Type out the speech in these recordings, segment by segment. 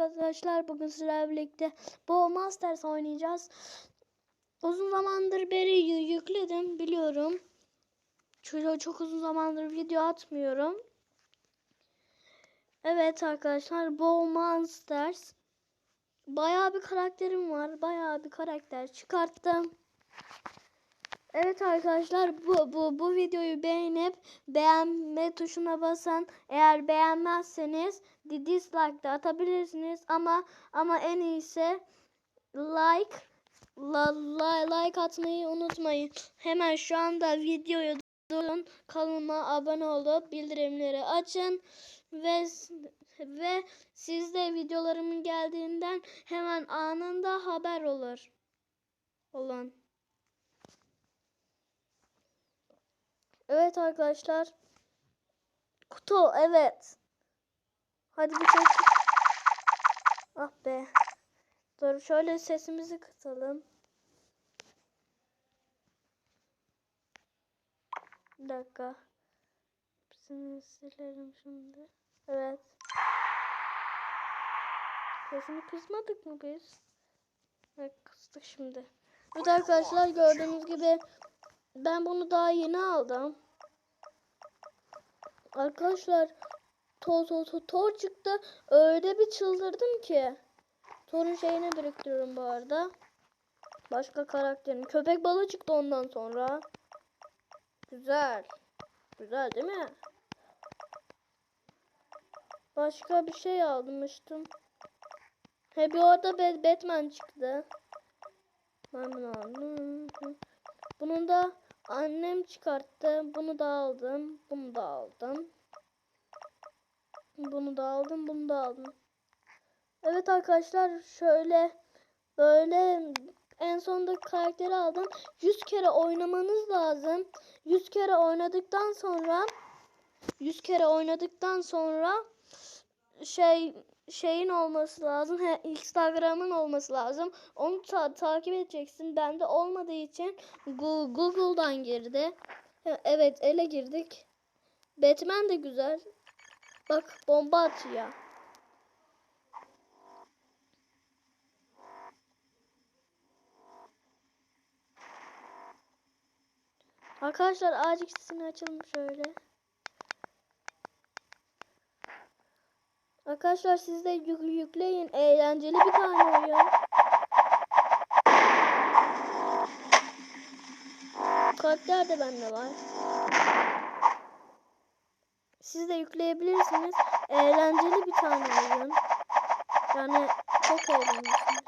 arkadaşlar bugün sizlerle birlikte Bo Masters oynayacağız. Uzun zamandır beri yü- yükledim biliyorum. Çünkü çok uzun zamandır video atmıyorum. Evet arkadaşlar Bo Masters. Bayağı bir karakterim var. Bayağı bir karakter çıkarttım. Evet arkadaşlar bu, bu, bu videoyu beğenip beğenme tuşuna basan eğer beğenmezseniz di- dislike de atabilirsiniz ama ama en iyisi like la, la- like atmayı unutmayın. Hemen şu anda videoyu durun kanalıma abone olup bildirimleri açın ve ve sizde videolarımın geldiğinden hemen anında haber olur. Olun. Evet arkadaşlar. Kutu evet. Hadi bir şey. Ah be. Dur şöyle sesimizi kısalım. Bir dakika. Hepsini silelim şimdi. Evet. Sesini kısmadık mı biz? Evet kıstık şimdi. Evet arkadaşlar gördüğünüz gibi ben bunu daha yeni aldım. Arkadaşlar Tor, tor, tor, tor çıktı. Öyle bir çıldırdım ki. Torun şeyini biriktiriyorum bu arada. Başka karakterin. Köpek balığı çıktı ondan sonra. Güzel. Güzel değil mi? Başka bir şey almıştım. He bir orada Bat- Batman çıktı. Ben bunu aldım. Bunu da annem çıkarttı. Bunu da aldım. Bunu da aldım. Bunu da aldım. Bunu da aldım. Evet arkadaşlar şöyle böyle en sonunda karakteri aldım. 100 kere oynamanız lazım. 100 kere oynadıktan sonra 100 kere oynadıktan sonra şey şeyin olması lazım. He, Instagram'ın olması lazım. Onu ta- takip edeceksin. Bende olmadığı için Google'dan girdi. Evet, ele girdik. Batman de güzel. Bak bomba atıyor. Arkadaşlar ağacı sesini açalım şöyle. Arkadaşlar siz de yük- yükleyin. Eğlenceli bir tane oyun. Karakter de bende var. Siz de yükleyebilirsiniz. Eğlenceli bir tane oyun. Yani çok eğlenirsiniz.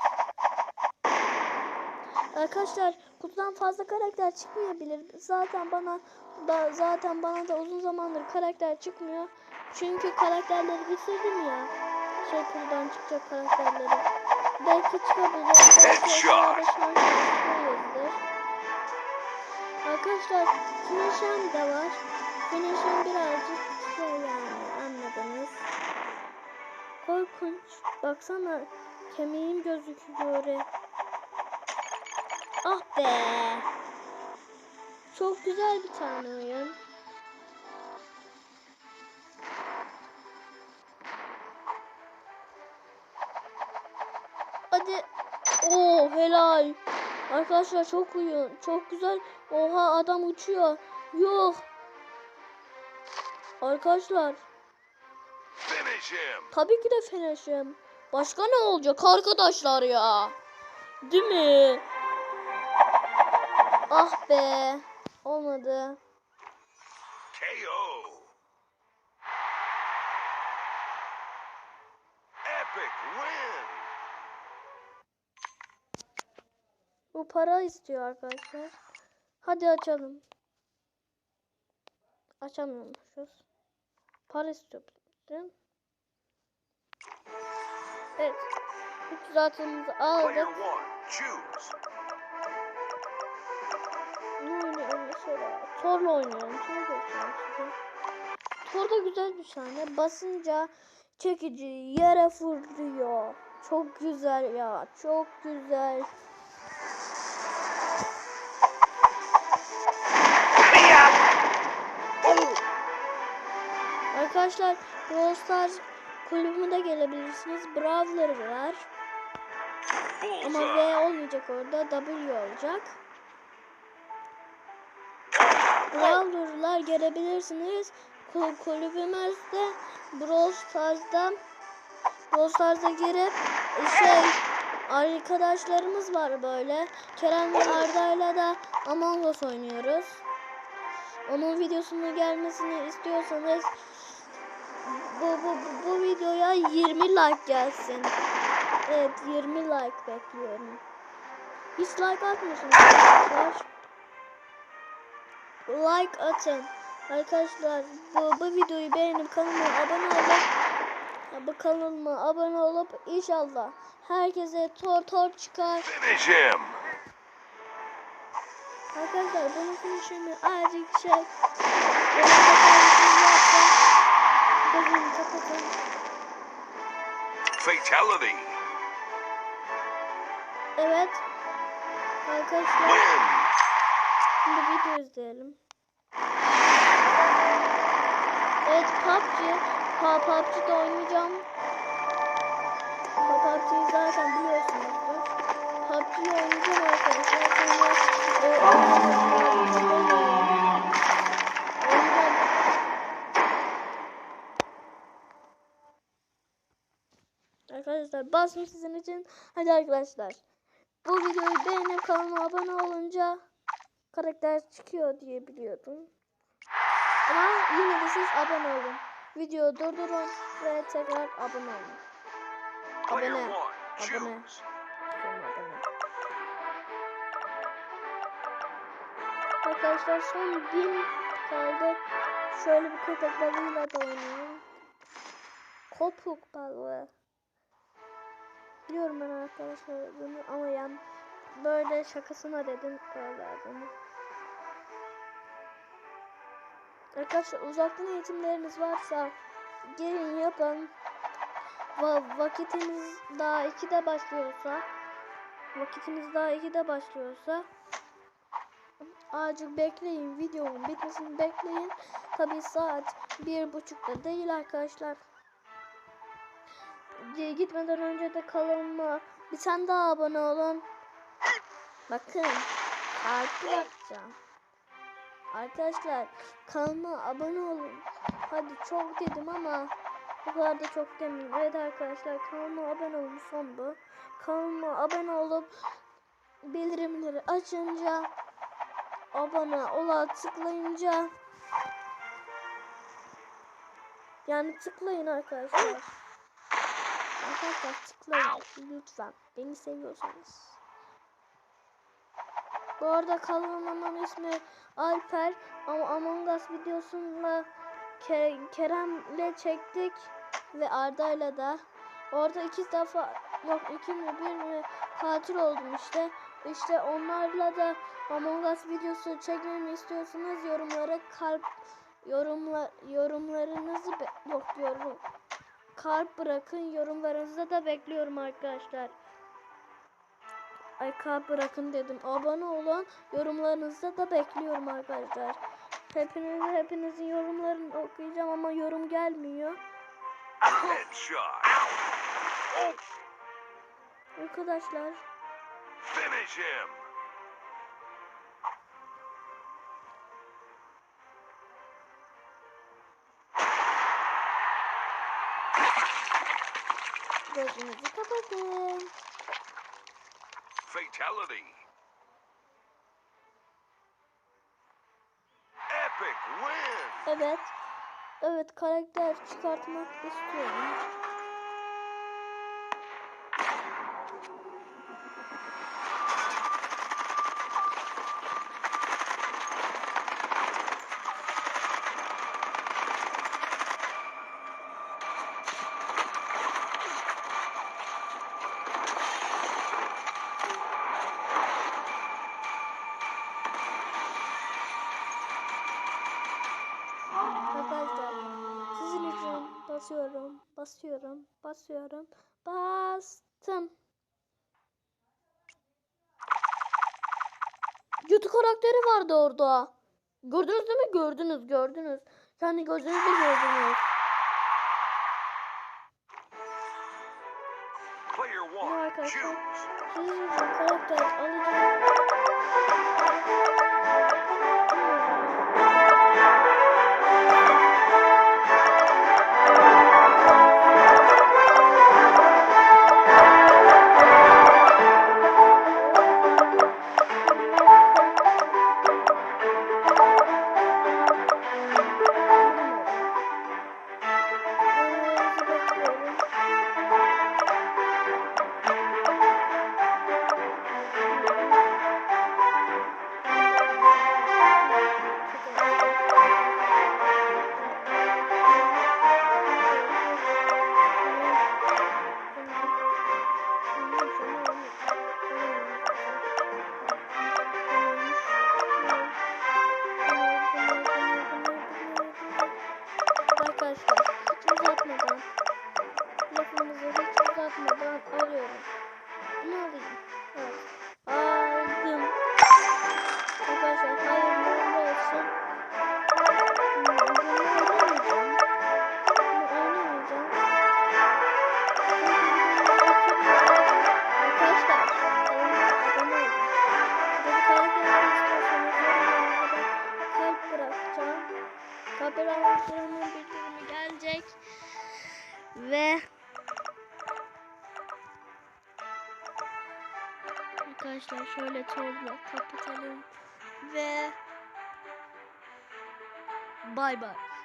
Arkadaşlar kutudan fazla karakter çıkmayabilir. Zaten bana da zaten bana da uzun zamandır karakter çıkmıyor. Çünkü karakterleri bitirdim ya. Şey kutudan çıkacak karakterleri. Belki çıkabilir. Belki Arkadaşlar Finish'im de var. Finish'im birazcık şey yani anladınız. Korkunç. Baksana kemiğim gözüküyor. Ah be. Çok güzel bir tane oyun. Hadi. Oo helal. Arkadaşlar çok uyun. Çok güzel. Oha adam uçuyor. Yok. Arkadaşlar tabii ki de finish'im. Başka ne olacak arkadaşlar ya? Değil mi? Ah be. Olmadı. Para istiyor arkadaşlar. Hadi açalım. Açamıyormuşuz. Para istiyor. Evet. 300 altınımızı Player aldık. Ne oynayalım mesela? Thor'la oynayalım. Thor göstereyim size. Thor da güzel bir tane. Basınca çekici yere fırlıyor. Çok güzel ya. Çok güzel. Arkadaşlar Brawl Stars kulübüme gelebilirsiniz. Brawler var. Ama. V olmayacak orada. W olacak. Brawler'lar gelebilirsiniz. Kul- Kulübümüzde Brawl Stars'da Brawl Stars'a girip şey arkadaşlarımız var böyle. Kerem ve Arda'yla da Among Us oynuyoruz. Onun videosunun gelmesini istiyorsanız bu, bu, bu, bu videoya 20 like gelsin. Evet 20 like bekliyorum. Hiç like atmıyorsunuz arkadaşlar. Like atın. Arkadaşlar bu, bu videoyu beğenip kanalıma abone olup bu kanalıma abone olup inşallah herkese tor tor çıkar. Finish him. Arkadaşlar bunun için azıcık şey Fatality. Evet. Arkadaşlar şimdi video izleyelim. Evet PUBG. Pa PUBG'de oynayacağım. PUBG'yi zaten biliyorsunuzdur. PUBG'yi oynayacağım arkadaşlar. Sonra o oynayacağım. Arkadaşlar basın sizin için. Hadi arkadaşlar. Bu videoyu beğenip kanalıma abone olunca karakter çıkıyor diye biliyordum. Ama yine de siz abone olun. Videoyu durdurun ve tekrar abone olun. Abone. one. Abone. Abone. Arkadaşlar son bin kaldı. Şöyle bir köpek balığıyla da oynayalım. Kopuk balığı. Biliyorum ben arkadaşlar adını ama yan böyle şakasına dedim öyle adını. Arkadaşlar uzaktan eğitimleriniz varsa gelin yapın. Va vakitiniz daha 2'de başlıyorsa vakitiniz daha 2'de başlıyorsa azıcık bekleyin videomun bitmesini bekleyin. Tabi saat bir buçukta değil arkadaşlar. G- Gitmeden önce de kanalıma bir tane daha abone olun. Bakın artı yapacağım. Arkadaşlar kanalıma abone olun. Hadi çok dedim ama bu kadar da çok demeyeyim. Evet arkadaşlar kanalıma abone olun son bu. Kanalıma abone olup bildirimleri açınca abone ola tıklayınca yani tıklayın arkadaşlar. Arkadaşlar tıklayın lütfen. Beni seviyorsanız. Bu arada kanalımın ismi Alper ama Among Us videosunda Ke- Kerem'le çektik ve Arda'yla da. Orada iki defa yok iki mi bir mi katil oldum işte. İşte onlarla da Among Us videosu çekmemi istiyorsanız yorumlara kalp yorumlar yorumlarınızı be- yok yorum kalp bırakın yorumlarınızı da bekliyorum arkadaşlar. Ay kalp bırakın dedim. Abone olun. Yorumlarınızı da bekliyorum arkadaşlar. Hepiniz, hepinizin yorumlarını okuyacağım ama yorum gelmiyor. Arkadaşlar finish him. Gözünüzü kapatın. Fatality. Epic win. Evet. Evet karakter çıkartmak istiyorum. basıyorum, basıyorum, bastım. Kötü karakteri vardı orada. Gördünüz değil mi? Gördünüz, gördünüz. Kendi gözünüzle gördünüz. Arkadaşlar. Sizin karakter alacağım. uzatmadan lafımızı hiç uzatmadan alıyorum. Bunu alayım. şöyle topla kapatalım ve bay bay.